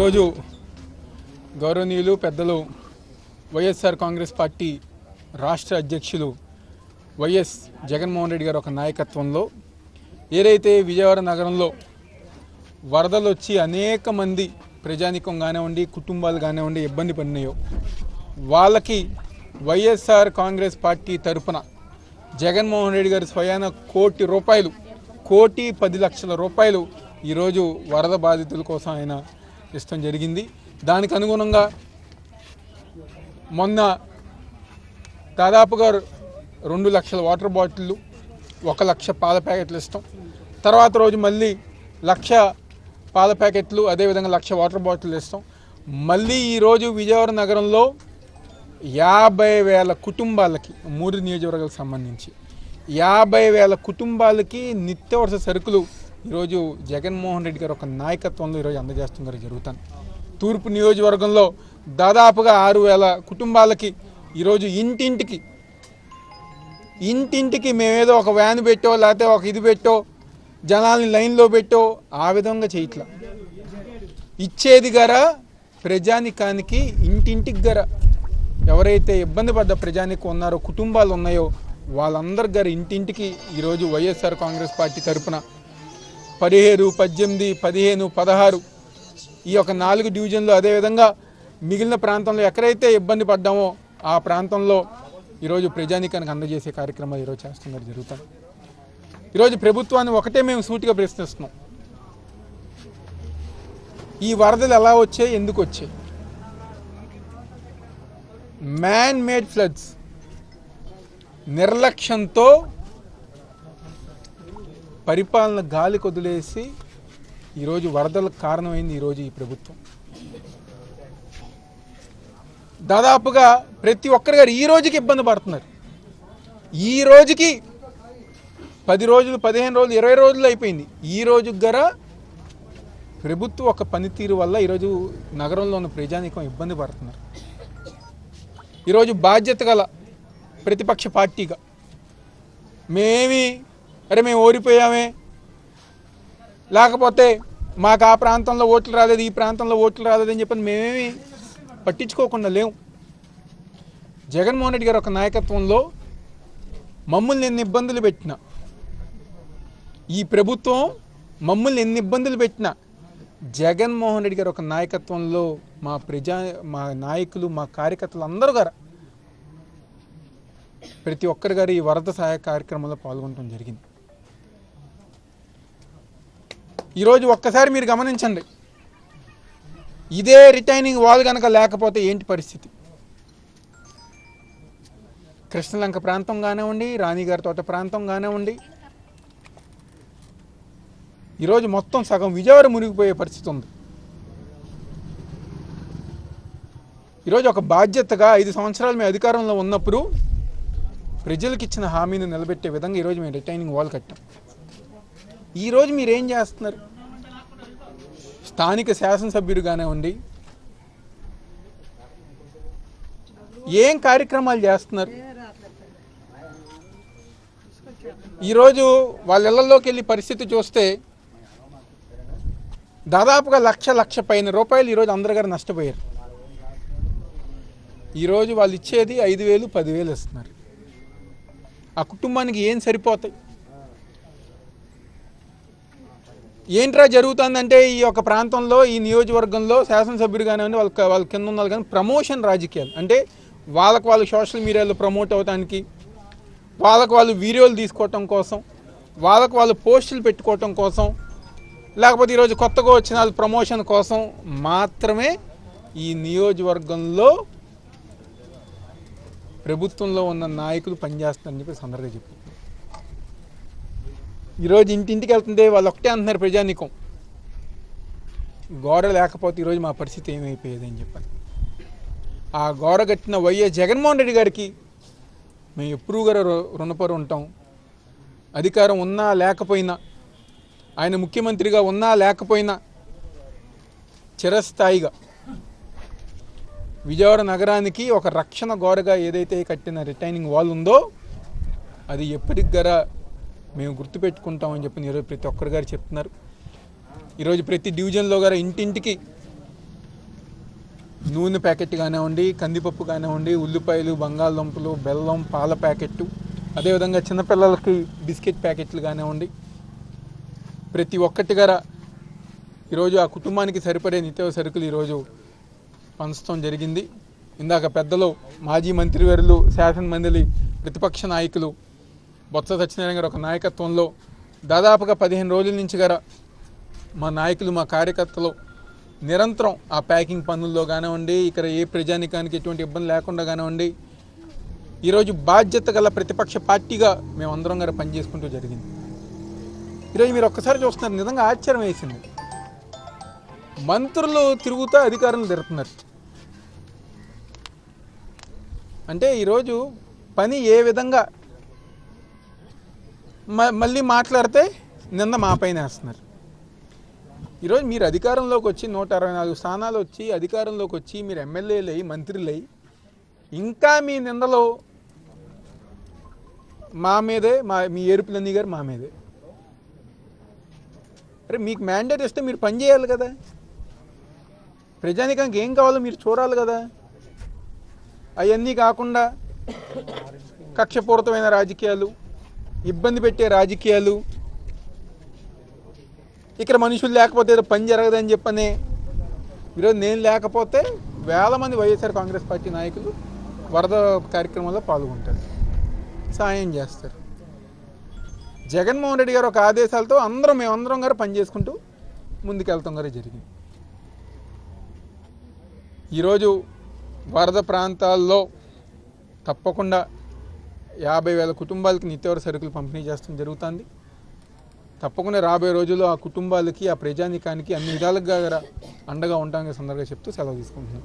ఈరోజు గౌరవనీయులు పెద్దలు వైఎస్ఆర్ కాంగ్రెస్ పార్టీ రాష్ట్ర అధ్యక్షులు వైఎస్ జగన్మోహన్ రెడ్డి గారు ఒక నాయకత్వంలో ఏదైతే విజయవాడ నగరంలో వరదలు వచ్చి అనేక మంది ప్రజానికం కానివ్వండి కుటుంబాలు కానివ్వండి ఇబ్బంది పడినాయో వాళ్ళకి వైఎస్ఆర్ కాంగ్రెస్ పార్టీ తరఫున జగన్మోహన్ రెడ్డి గారు స్వయాన కోటి రూపాయలు కోటి పది లక్షల రూపాయలు ఈరోజు వరద బాధితుల కోసం ఆయన ఇష్టం జరిగింది. దానికి అనుగుణంగా మొన్న దాదాపుగా రెండు లక్షల వాటర్ బాటిళ్ళు ఒక లక్ష పాల ప్యాకెట్లు ఇస్తాం. తర్వాత రోజు మళ్ళీ లక్ష పాల ప్యాకెట్లు అదేవిధంగా లక్ష వాటర్ బాటిల్ ఇస్తాం. మళ్ళీ ఈరోజు విజయవాడ నగరంలో యాభై వేల కుటుంబాలకి మూడు నియోజకవర్గాలకు సంబంధించి యాభై వేల కుటుంబాలకి నిత్యవసర సరుకులు ఈరోజు జగన్మోహన్ రెడ్డి గారు ఒక నాయకత్వంలో ఈరోజు అందజేస్తున్నారు జరుగుతాను. తూర్పు నియోజకవర్గంలో దాదాపుగా ఆరు వేల కుటుంబాలకి ఈరోజు ఇంటింటికి ఇంటింటికి మేమేదో ఒక వ్యాన్ పెట్టో లేకపోతే ఒక ఇది పెట్టో జనాల్ని లైన్లో పెట్టో ఆ విధంగా చేయట్లా. ఇచ్చేది గర ప్రజానికానికి ఇంటింటికి గర ఎవరైతే ఇబ్బంది పడ్డ ప్రజానికి ఉన్నారో కుటుంబాలు ఉన్నాయో వాళ్ళందరి గారు ఇంటింటికి ఈరోజు వైఎస్ఆర్ కాంగ్రెస్ పార్టీ తరపున పదిహేడు పద్దెనిమిది పదిహేను పదహారు ఈ యొక్క నాలుగు డివిజన్లు అదేవిధంగా మిగిలిన ప్రాంతంలో ఎక్కడైతే ఇబ్బంది పడ్డామో ఆ ప్రాంతంలో ఈరోజు ప్రజానీకానికి అందజేసే కార్యక్రమాలు ఈరోజు చేస్తున్నారు జరుగుతాయి. ఈరోజు ప్రభుత్వాన్ని ఒకటే మేము సూటిగా ప్రశ్నిస్తున్నాం. ఈ వరదలు ఎలా వచ్చాయి ఎందుకు వచ్చాయి? మ్యాన్ మేడ్ ఫ్లడ్స్ నిర్లక్ష్యంతో పరిపాలన గాలి కొదిలేసి ఈరోజు వరదలకు కారణమైంది ఈరోజు ఈ ప్రభుత్వం. దాదాపుగా ప్రతి ఒక్కరి గారు ఈ రోజుకి ఇబ్బంది పడుతున్నారు. ఈ రోజుకి పది రోజులు పదిహేను రోజులు ఇరవై రోజులు అయిపోయింది. ఈ రోజు గర ప్రభుత్వం ఒక పనితీరు వల్ల ఈరోజు నగరంలో ఉన్న ప్రజానీకం ఇబ్బంది పడుతున్నారు. ఈరోజు బాధ్యత గల ప్రతిపక్ష పార్టీగా మేమీ అరే మేము ఓడిపోయామే. లేకపోతే మాకు ఆ ప్రాంతంలో ఓట్లు రాలేదు ఈ ప్రాంతంలో ఓట్లు రాలేదు అని చెప్పని మేమేమి పట్టించుకోకుండా లేవు జగన్మోహన్ రెడ్డి గారు ఒక నాయకత్వంలో మమ్మల్ని ఎన్ని ఇబ్బందులు పెట్టినా ఈ ప్రభుత్వం మమ్మల్ని ఎన్ని ఇబ్బందులు పెట్టినా జగన్మోహన్ రెడ్డి గారు ఒక నాయకత్వంలో మా ప్రజా మా నాయకులు మా కార్యకర్తలు అందరూ గారు ప్రతి ఒక్కరి గారు ఈ వరద సహాయ కార్యక్రమంలో పాల్గొనడం జరిగింది. ఈరోజు ఒక్కసారి మీరు గమనించండి. ఇదే రిటైనింగ్ వాల్ కనుక లేకపోతే ఏంటి పరిస్థితి? కృష్ణలంక ప్రాంతం కానివ్వండి రాణిగారి తోట ప్రాంతం కానివ్వండి ఈరోజు మొత్తం సగం విజయవాడ మునిగిపోయే పరిస్థితి ఉంది. ఈరోజు ఒక బాధ్యతగా ఐదు సంవత్సరాలు మేము అధికారంలో ఉన్నప్పుడు ప్రజలకు ఇచ్చిన హామీని నిలబెట్టే విధంగా ఈరోజు మేము రిటైనింగ్ వాల్ కట్టాం. ఈరోజు మీరు ఏం చేస్తున్నారు? స్థానిక శాసనసభ్యుడు ఉండి ఏం కార్యక్రమాలు చేస్తున్నారు? ఈరోజు వాళ్ళ ఇళ్ళలోకి వెళ్ళి పరిస్థితి చూస్తే దాదాపుగా లక్ష లక్ష పైన రూపాయలు ఈరోజు అందరి గారు నష్టపోయారు. ఈరోజు వాళ్ళు ఇచ్చేది ఐదు వేలు పదివేలు ఇస్తున్నారు. ఆ కుటుంబానికి ఏం సరిపోతాయి? ఏంట్రా జరుగుతుందంటే ఈ యొక్క ప్రాంతంలో ఈ నియోజకవర్గంలో శాసనసభ్యుడు కానివ్వండి వాళ్ళ వాళ్ళ కింద ఉన్నారు కానీ ప్రమోషన్ రాజకీయాలు. అంటే వాళ్ళకు వాళ్ళు సోషల్ మీడియాలో ప్రమోట్ అవడానికి వాళ్ళకు వాళ్ళు వీడియోలు తీసుకోవటం కోసం వాళ్ళకు వాళ్ళు పోస్టులు పెట్టుకోవటం కోసం లేకపోతే ఈరోజు కొత్తగా వచ్చిన వాళ్ళ ప్రమోషన్ కోసం మాత్రమే ఈ నియోజకవర్గంలో ప్రభుత్వంలో ఉన్న నాయకులు పనిచేస్తారని చెప్పి సందర్భంగా చెప్పారు ఈరోజు ఇంటింటికి వెళ్తుంది వాళ్ళు ఒకటే అంటున్నారు ప్రజానికం. గోడ లేకపోతే ఈరోజు మా పరిస్థితి ఏమైపోయేది అని ఆ గోడ కట్టిన వైఎస్ జగన్మోహన్ రెడ్డి గారికి మేము ఎప్పుడూ గారు రు- ఉంటాం. అధికారం ఉన్నా లేకపోయినా ఆయన ముఖ్యమంత్రిగా ఉన్నా లేకపోయినా చిరస్థాయిగా విజయవాడ నగరానికి ఒక రక్షణ గోడగా ఏదైతే కట్టిన రిటైనింగ్ వాల్ ఉందో అది ఎప్పటికి గర మేము గుర్తుపెట్టుకుంటామని చెప్పి ఈరోజు ప్రతి ఒక్కరు గారు చెప్తున్నారు. ఈరోజు ప్రతి డివిజన్లో గారు ఇంటింటికి నూనె ప్యాకెట్ కానివ్వండి కందిపప్పు కానివ్వండి ఉల్లిపాయలు బంగాళదుంపలు బెల్లం పాల ప్యాకెట్టు అదేవిధంగా చిన్నపిల్లలకి బిస్కెట్ ప్యాకెట్లు కానివ్వండి. ప్రతి ఒక్కటి గారా ఈరోజు ఆ కుటుంబానికి సరిపడే నిత్యవ సరుకులు ఈరోజు పంచడం జరిగింది. ఇందాక పెద్దలు మాజీ మంత్రివర్యులు శాసనమండలి ప్రతిపక్ష నాయకులు బొత్స సత్యనారాయణ గారు ఒక నాయకత్వంలో దాదాపుగా పదిహేను రోజుల నుంచి గారు మా నాయకులు మా కార్యకర్తలు నిరంతరం ఆ ప్యాకింగ్ పనుల్లో కానివ్వండి ఇక్కడ ఏ ప్రజానికానికి ఎటువంటి ఇబ్బంది లేకుండా కానివ్వండి ఈరోజు బాధ్యత గల ప్రతిపక్ష పార్టీగా మేమందరం గారు పనిచేసుకుంటూ జరిగింది. ఈరోజు మీరు ఒక్కసారి చూస్తున్నారు నిజంగా ఆశ్చర్యం వేసింది. మంత్రులు తిరుగుతూ అధికారులు తిరుగుతున్నారు అంటే ఈరోజు పని ఏ విధంగా మళ్ళీ మాట్లాడితే నిన్న మా పైన వేస్తున్నారు. ఈరోజు మీరు అధికారంలోకి వచ్చి నూట అరవై నాలుగు స్థానాలు వచ్చి అధికారంలోకి వచ్చి మీరు ఎమ్మెల్యేలు అయ్యి మంత్రులు అయ్యి ఇంకా మీ నిందలో మా మీదే మా మీ ఏరుపులన్నీ గారు మా మీదే. అరే మీకు మ్యాండేట్ ఇస్తే మీరు పని చేయాలి కదా. ప్రజానికానికి ఏం కావాలో మీరు చూడాలి కదా. అవన్నీ కాకుండా కక్షపూరితమైన రాజకీయాలు ఇబ్బంది పెట్టే రాజకీయాలు. ఇక్కడ మనుషులు లేకపోతే ఏదో పని జరగదని చెప్పనే ఈరోజు నేను లేకపోతే వేల మంది వైఎస్ఆర్ కాంగ్రెస్ పార్టీ నాయకులు వరద కార్యక్రమంలో పాల్గొంటారు. సాయం చేస్తారు. జగన్మోహన్ రెడ్డి గారు ఒక ఆదేశాలతో అందరం మేమందరం గారు పనిచేసుకుంటూ ముందుకెళ్తాం గారు జరిగింది. ఈరోజు వరద ప్రాంతాల్లో తప్పకుండా యాభై వేల కుటుంబాలకి నిత్యావసర సరుకులు పంపిణీ చేస్తాం జరుగుతుంది. తప్పకుండా రాబోయే రోజుల్లో ఆ కుటుంబాలకి ఆ ప్రజానికానికి అన్ని విధాలుగా అండగా ఉంటామని సందర్భంగా చెప్తూ సెలవు తీసుకుంటున్నాం.